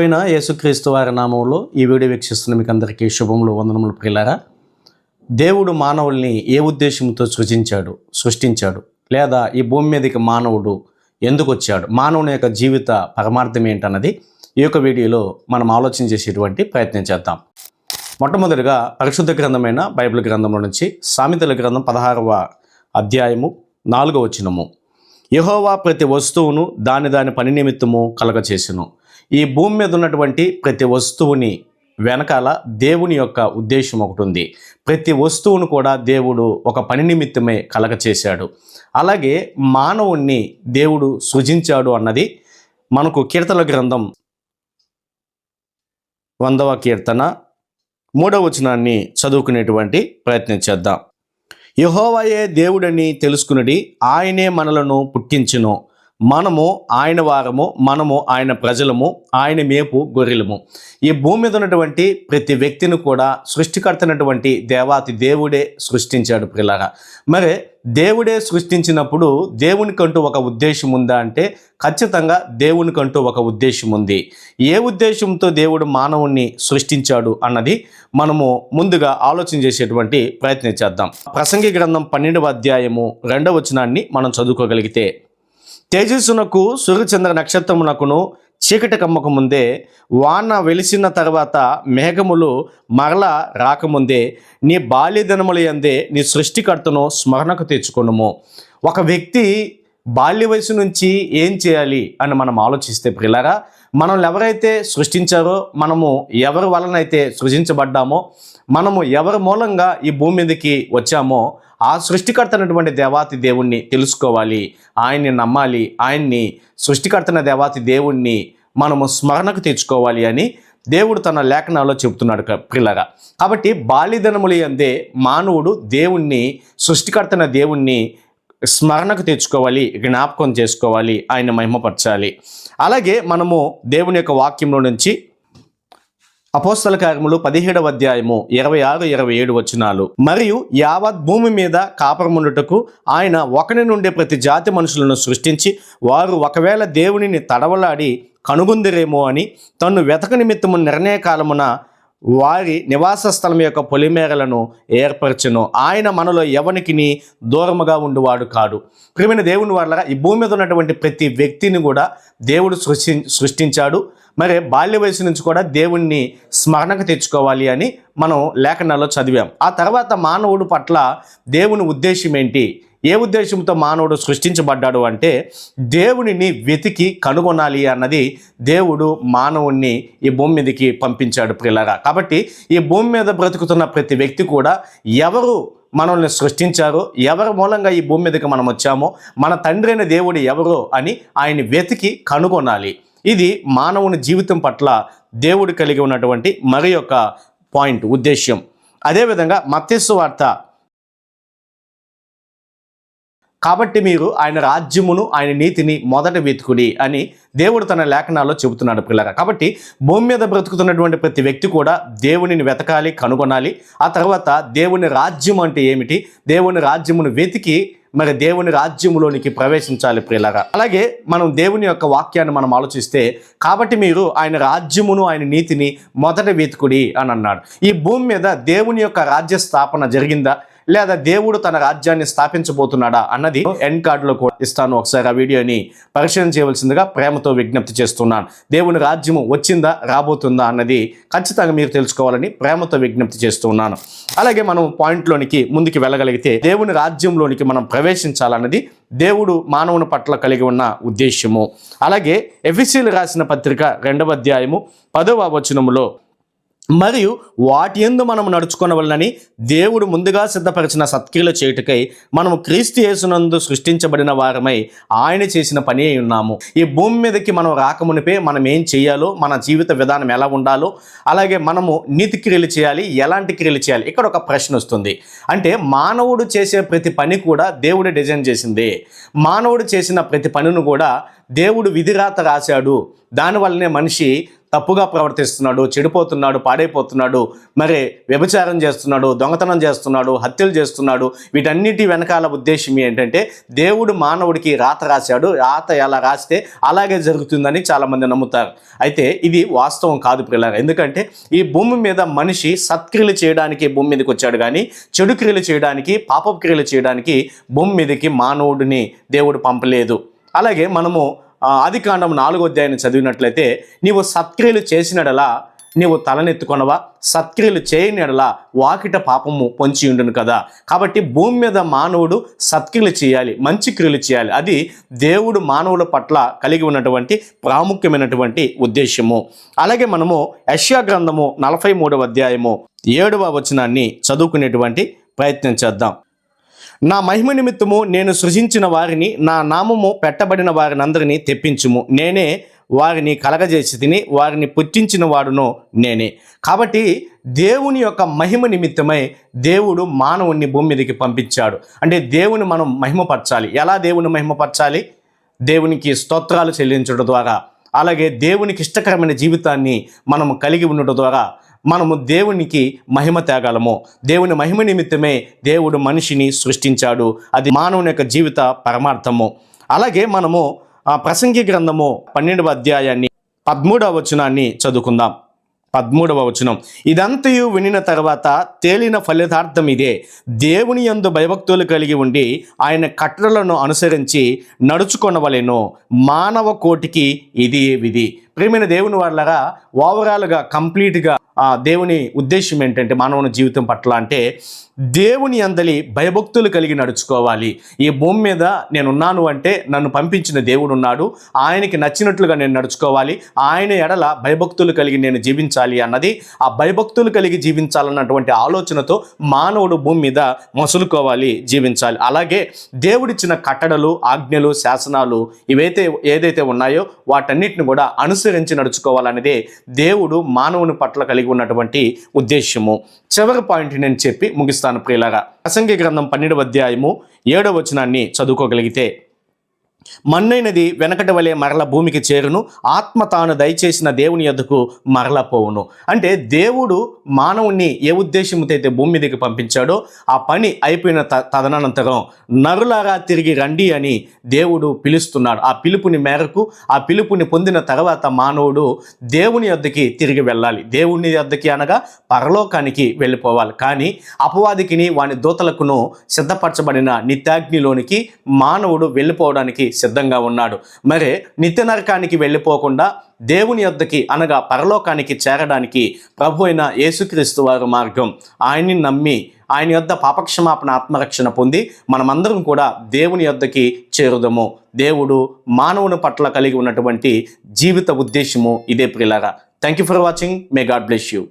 పోయిన యేసుక్రీస్తు వారి నామంలో ఈ వీడియో వీక్షిస్తున్న మీకు అందరికీ శుభములు వందనములు ప్రియులారా. దేవుడు మానవుల్ని ఏ ఉద్దేశంతో సృజించాడు సృష్టించాడు? లేదా ఈ భూమి మీదకి మానవుడు ఎందుకు వచ్చాడు? మానవుని యొక్క జీవిత పరమార్థం ఏంటన్నది ఈ యొక్క వీడియోలో మనం ఆలోచన చేసేటువంటి ప్రయత్నం చేద్దాం. మొట్టమొదటిగా పరిశుద్ధ గ్రంథమైన బైబిల్ గ్రంథంలో నుంచి సామెతల గ్రంథం పదహారవ అధ్యాయము నాలుగవ వచనము. యహోవా ప్రతి వస్తువును దాని దాని పని నిమిత్తము కలగచేసెను. ఈ భూమి మీద ఉన్నటువంటి ప్రతి వస్తువుని వెనకాల దేవుని యొక్క ఉద్దేశం ఒకటి ఉంది. ప్రతి వస్తువును కూడా దేవుడు ఒక పని నిమిత్తమే కలగ చేశాడు అలాగే మానవుణ్ణి దేవుడు సృజించాడు అన్నది మనకు కీర్తన గ్రంథం వందవ కీర్తన మూడవ వచనాన్ని చదువుకునేటువంటి ప్రయత్నం చేద్దాం. యహోవయే దేవుడని తెలుసుకున్నది ఆయనే మనలను పుట్టించును. మనము ఆయన వారము మనము ఆయన ప్రజలము ఆయన మేపు గొర్రెలము. ఈ భూమి మీద ఉన్నటువంటి ప్రతి వ్యక్తిని కూడా సృష్టికర్తనటువంటి దేవాతి దేవుడే సృష్టించాడు పిల్లగా మరి దేవుడే సృష్టించినప్పుడు దేవునికంటూ ఒక ఉద్దేశం ఉందా అంటే ఖచ్చితంగా దేవునికంటూ ఒక ఉద్దేశం ఉంది. ఏ ఉద్దేశంతో దేవుడు మానవుణ్ణి సృష్టించాడు అన్నది మనము ముందుగా ఆలోచన చేసేటువంటి ప్రయత్నం చేద్దాం. ప్రసంగి గ్రంథం పన్నెండవ అధ్యాయము రెండవ వచనాన్ని మనం చదువుకోగలిగితే తేజస్సునకు సూర్యచంద్ర నక్షత్రమునకును చీకటి కమ్మక ముందే వాన వెలిసిన తర్వాత మేఘములు మరల రాకముందే నీ బాల్యదినములు యందే నీ సృష్టికర్తను స్మరణకు తెచ్చుకొనుము. ఒక వ్యక్తి బాల్య వయసు నుంచి ఏం చేయాలి అని మనం ఆలోచిస్తే పిల్లరా మనల్ని ఎవరైతే సృష్టించారో మనము ఎవరి వలనైతే సృజించబడ్డామో మనము ఎవరి మూలంగా ఈ భూమి మీదకి వచ్చామో ఆ సృష్టికర్త అయినటువంటి దేవాతి దేవుణ్ణి తెలుసుకోవాలి. ఆయన్ని నమ్మాలి. ఆయన్ని సృష్టికర్తన దేవాతి దేవుణ్ణి మనము స్మరణకు తెచ్చుకోవాలి అని దేవుడు తన లేఖనాల్లో చెబుతున్నాడు క- పిల్లగా కాబట్టి బాల్యదనములు అందే మానవుడు దేవుణ్ణి సృష్టికర్తన దేవుణ్ణి స్మరణకు తెచ్చుకోవాలి జ్ఞాపకం చేసుకోవాలి ఆయన మహిమపరచాలి. అలాగే మనము దేవుని యొక్క వాక్యంలో నుంచి అపోస్తల కార్యములు పదిహేడవ అధ్యాయము ఇరవై ఆరు ఇరవై ఏడు వచనాలు. మరియు యావత్ భూమి మీద కాపరముండుటకు ఆయన ఒకరి నుండి ప్రతి జాతి మనుషులను సృష్టించి వారు ఒకవేళ దేవునిని తడవలాడి కనుగొందిరేమో అని తను వెతక నిమిత్తము నిర్ణయ కాలమున వారి నివాస స్థలం యొక్క పొలిమేరలను ఏర్పరచును. ఆయన మనలో ఎవనికి దూరముగా ఉండేవాడు కాడు. ప్రియమైన దేవుని వల్ల ఈ భూమి మీద ఉన్నటువంటి ప్రతి వ్యక్తిని కూడా దేవుడు సృష్టి సృష్టించాడు. మరి బాల్య వయసు నుంచి కూడా దేవుణ్ణి స్మరణకు తెచ్చుకోవాలి అని మనం లేఖనాల్లో చదివాం. ఆ తర్వాత మానవుడు పట్ల దేవుని ఉద్దేశం ఏంటి? ఏ ఉద్దేశంతో మానవుడు సృష్టించబడ్డాడు అంటే దేవునిని వెతికి కనుగొనాలి అన్నది దేవుడు మానవుణ్ణి ఈ భూమి మీదకి పంపించాడు ప్రిల్లగా కాబట్టి ఈ భూమి మీద బ్రతుకుతున్న ప్రతి వ్యక్తి కూడా ఎవరు మనల్ని సృష్టించారు ఎవరి మూలంగా ఈ భూమి మీదకి మనం వచ్చామో మన తండ్రి అయిన దేవుడు ఎవరో అని ఆయన వెతికి కనుగొనాలి. ఇది మానవుని జీవితం పట్ల దేవుడు కలిగి ఉన్నటువంటి మరి యొక్క పాయింట్ ఉద్దేశ్యం. అదేవిధంగా మత్స్సు వార్త కాబట్టి మీరు ఆయన రాజ్యమును ఆయన నీతిని మొదట వెతుకుడి అని దేవుడు తన లేఖనాల్లో చెబుతున్నాడు పిల్లగా కాబట్టి భూమి మీద బ్రతుకుతున్నటువంటి ప్రతి వ్యక్తి కూడా దేవునిని వెతకాలి కనుగొనాలి. ఆ తర్వాత దేవుని రాజ్యం అంటే ఏమిటి? దేవుని రాజ్యమును వెతికి మరి దేవుని రాజ్యములోనికి ప్రవేశించాలి ప్రియులగా అలాగే మనం దేవుని యొక్క వాక్యాన్ని మనం ఆలోచిస్తే కాబట్టి మీరు ఆయన రాజ్యమును ఆయన నీతిని మొదట వెతుకుడి అని అన్నాడు. ఈ భూమి మీద దేవుని యొక్క రాజ్య స్థాపన జరిగిందా? లేదా దేవుడు తన రాజ్యాన్ని స్థాపించబోతున్నాడా అన్నది ఎండ్ కార్డులో కూడా ఇస్తాను. ఒకసారి ఆ వీడియోని పరిశీలన చేయవలసిందిగా ప్రేమతో విజ్ఞప్తి చేస్తున్నాను. దేవుని రాజ్యము వచ్చిందా రాబోతుందా అన్నది ఖచ్చితంగా మీరు తెలుసుకోవాలని ప్రేమతో విజ్ఞప్తి చేస్తున్నాను. అలాగే మనం పాయింట్లోనికి ముందుకు వెళ్ళగలిగితే దేవుని రాజ్యంలోనికి మనం ప్రవేశించాలన్నది దేవుడు మానవుని పట్ల కలిగి ఉన్న ఉద్దేశ్యము. అలాగే ఎఫిసీలు రాసిన పత్రిక రెండవ అధ్యాయము పదవ వచనములో మరియు వాటి ఎందు మనం నడుచుకునవలనని దేవుడు ముందుగా సిద్ధపరిచిన సత్క్రియలు చేయుటకై మనము క్రీస్తు యేసునందు సృష్టించబడిన వారమై ఆయన చేసిన పని అయి ఉన్నాము. ఈ భూమి మీదకి మనం రాకమునిపే మనం ఏం చేయాలో మన జీవిత విధానం ఎలా ఉండాలో అలాగే మనము నీతి క్రియలు చేయాలి ఎలాంటి క్రియలు చేయాలి ఇక్కడ ఒక ప్రశ్న వస్తుంది. అంటే మానవుడు చేసే ప్రతి పని కూడా దేవుడు డిజైన్ చేసిందే. మానవుడు చేసిన ప్రతి పనిను కూడా దేవుడు విధిరాత రాశాడు. దానివల్లనే మనిషి తప్పుగా ప్రవర్తిస్తున్నాడు చెడిపోతున్నాడు పాడైపోతున్నాడు మరి వ్యభిచారం చేస్తున్నాడు దొంగతనం చేస్తున్నాడు హత్యలు చేస్తున్నాడు వీటన్నిటి వెనకాల ఉద్దేశం ఏంటంటే దేవుడు మానవుడికి రాత రాశాడు రాత ఎలా రాస్తే అలాగే జరుగుతుందని చాలామంది నమ్ముతారు. అయితే ఇది వాస్తవం కాదు పిల్లలు ఎందుకంటే ఈ భూమి మీద మనిషి సత్క్రియలు చేయడానికి భూమి మీదకి వచ్చాడు కానీ చెడు క్రియలు చేయడానికి పాప క్రియలు చేయడానికి భూమి మీదకి మానవుడిని దేవుడు పంపలేదు. అలాగే మనము ఆది కాండం నాలుగో అధ్యాయం చదివినట్లయితే నీవు సత్క్రియలు చేసినడలా నీవు తలనెత్తుకొనవా? సత్క్రియలు చేయనిడలా వాకిట పాపము పొంచి ఉండును కదా. కాబట్టి భూమి మీద మానవుడు సత్క్రియలు చేయాలి మంచి క్రియలు చేయాలి. అది దేవుడు మానవుల పట్ల కలిగి ఉన్నటువంటి ప్రాముఖ్యమైనటువంటి ఉద్దేశము. అలాగే మనము యష్యా గ్రంథము నలభై మూడవ అధ్యాయము ఏడవ వచనాన్ని చదువుకునేటువంటి ప్రయత్నం చేద్దాం. నా మహిమ నిమిత్తము నేను సృజించిన వారిని నా నామము పెట్టబడిన వారినందరినీ తెప్పించుము. నేనే వారిని కలగజేసి తిని వారిని పుట్టించిన వాడును నేనే. కాబట్టి దేవుని యొక్క మహిమ నిమిత్తమై దేవుడు మానవుణ్ణి భూమి మీదకి పంపించాడు. అంటే దేవుని మనం మహిమపరచాలి. ఎలా దేవుని మహిమపరచాలి? దేవునికి స్తోత్రాలు చెల్లించడం ద్వారా. అలాగే దేవునికి ఇష్టకరమైన జీవితాన్ని మనం కలిగి ఉండటం ద్వారా. మనము దేవునికి మహిమ తేగలము దేవుని మహిమ నిమిత్తమే దేవుడు మనిషిని సృష్టించాడు. అది మానవుని యొక్క జీవిత పరమార్థము. అలాగే మనము ప్రసంగి గ్రంథము పన్నెండవ అధ్యాయాన్ని పదమూడవ వచనాన్ని చదువుకుందాం. పదమూడవ వచనం. ఇదంతయు వినిన తర్వాత తేలిన ఫలితార్థం ఇదే. దేవుని యందు భయభక్తులు కలిగి ఉండి ఆయన కట్టడలను అనుసరించి నడుచుకొనవలెను. మానవ కోటికి ఇది విధి. ప్రేమైన దేవుని వాళ్ళగా ఓవరాల్గా కంప్లీట్గా దేవుని ఉద్దేశం ఏంటంటే మానవుని జీవితం పట్ల అంటే దేవుని అందలి భయభక్తులు కలిగి నడుచుకోవాలి. ఈ భూమి మీద నేనున్నాను అంటే నన్ను పంపించిన దేవుడు ఉన్నాడు. ఆయనకి నచ్చినట్లుగా నేను నడుచుకోవాలి. ఆయన ఎడల భయభక్తులు కలిగి నేను జీవించాలి అన్నది ఆ భయభక్తులు కలిగి జీవించాలన్నటువంటి ఆలోచనతో మానవుడు భూమి మీద మసులుకోవాలి జీవించాలి. అలాగే దేవుడిచ్చిన కట్టడలు ఆజ్ఞలు శాసనాలు ఇవైతే ఏదైతే ఉన్నాయో వాటన్నిటిని కూడా అనుసరించి నడుచుకోవాలనేదే దేవుడు మానవుని పట్ల కలిగి ఉన్నటువంటి ఉద్దేశ్యము. చివరి పాయింట్ నేను చెప్పి ముగిస్తాను ప్రియులారా. అసంఖ్య గ్రంథం పన్నెండవ అధ్యాయము ఏడవ వచనాన్ని చదువుకోగలిగితే మన్నైనది వెనకటి వలె మరల భూమికి చేరును ఆత్మ తాను దయచేసిన దేవుని యొద్దకు మరల పోవును. అంటే దేవుడు మానవుణ్ణి ఏ ఉద్దేశంతో అయితే భూమి మీదకి పంపించాడో ఆ పని అయిపోయిన త తదనంతరం నరులారా తిరిగి రండి అని దేవుడు పిలుస్తున్నాడు. ఆ పిలుపుని మేరకు ఆ పిలుపుని పొందిన తర్వాత మానవుడు దేవుని యొద్దకి తిరిగి వెళ్ళాలి. దేవుని యొద్దకి అనగా పరలోకానికి వెళ్ళిపోవాలి. కానీ అపవాదికిని వాని దూతలకును సిద్ధపరచబడిన నిత్యాగ్నిలోనికి మానవుడు వెళ్ళిపోవడానికి సిద్ధంగా ఉన్నాడు. మరి నిత్య నరకానికి వెళ్ళిపోకుండా దేవుని యొద్దకి అనగా పరలోకానికి చేరడానికి ప్రభు అయిన యేసుక్రీస్తు వారి మార్గం. ఆయన్ని నమ్మి ఆయన యొద్ద పాపక్షమాపణ ఆత్మరక్షణ పొంది మనమందరం కూడా దేవుని యొద్దకి చేరుదము. దేవుడు మానవుని పట్ల కలిగి ఉన్నటువంటి జీవిత ఉద్దేశము ఇదే ప్రిలారా thank you for watching may God bless you